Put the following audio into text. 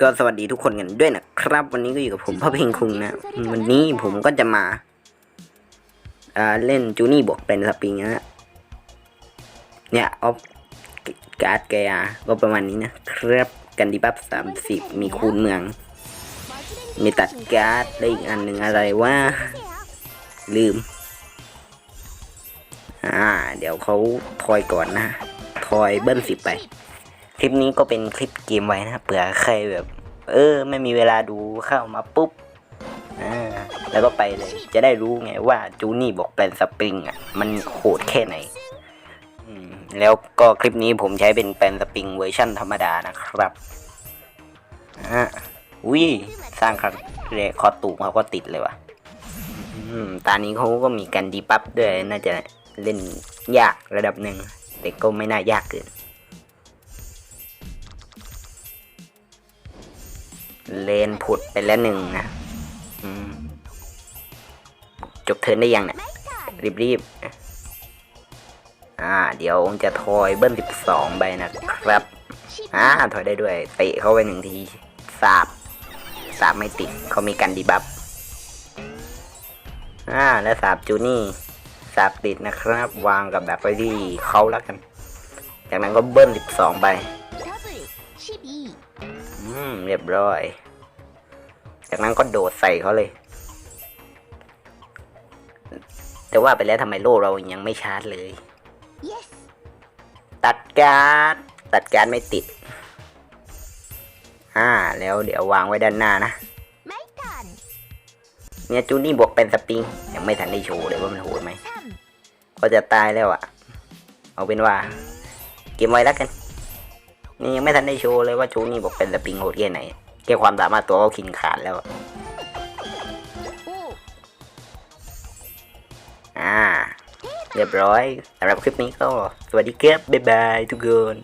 ก็สวัสดีทุกคนกันด้วยนะครับ วันนี้ก็อยู่กับผมพ่อเพลงคุงนะ วันนี้ผมก็จะมาอ่าเล่นจูนี่บวกเป็นสปริงนะเนี่ยออฟการ์ดแกาก็ประมาณนี้นะครับกันดีบัฟสามสิบมีคูณเมือง มีตัดการ์ดได้อีกอันหนึ่งอะไรว่าลืม อ่า เดี๋ยวเขาทอยก่อนนะทอยเบิ้ลสิบไป ลิปนี้ก็เป็นคลิปเกมไว้นะเผื่อใครแบบ เออ ไม่มีเวลาดูเข้ามาปุ๊บอ่าแล้วก็ไปเลย จะได้รู้ไงว่าจูนี่บอกเป็นสปริงอะ มันโหดแค่ไหนแล้วก็คลิปนี้ผมใช้เป็นแปลนสปริงเวอร์ชั่นธรรมดานะครับอ่าวิสร้างครั้งแรคอตูมเขาก็ติดเลยว่ะตอนนี้เขาก็มีการดีปั๊บด้วย น่าจะเล่นยากระดับหนึ่ง แต่ก็ไม่น่ายากเกิน เลนผุดไปแล้วหนึ่งนะจบเทินได้ยังเนี่ยรีบรีบๆอ่า เดี๋ยวจะทอยเบิ้ลสิบสองใบนะครับ อ่า ถอยได้ด้วยเตะเข้าไปหนึ่งทีสาบสาบไม่ติดเขามีการดีบัฟอ่า และสาบจูนี่สาบติดนะครับ วางกับแบบไปที่เขาแล้วกัน จากนั้นก็เบิ้ลสิบสองใบ มเรียบร้อย จากนั้นก็โดดใส่เขาเลย แต่ว่าไปแล้วทำไมโล่เรายังไม่ชาร์จเลย Yes ตัดการ์ดตัดการ์ดไม่ติด อ่า แล้วเดี๋ยววางไว้ด้านหน้านะไม่ทันเนี่ยจูนี่บวกเป็นสปริง ยังไม่ทันได้โชว์เลยว่ามันโหดไหมซ้ก็จะตายแล้วอะ่ะ เอาเป็นว่า เก็บไว้แล้วกัน นี่ยังไม่ทันได้โชว์เลยว่าจูนี่บอกเป็นสปริงโหดแค่ไหนแค่ความสามารถตัวก็ขินขาดแล้ว อะอ่าเรียบร้อยสำหรับคลิปนี้ก็ สวัสดีครับ บ๊ายบายทุกคน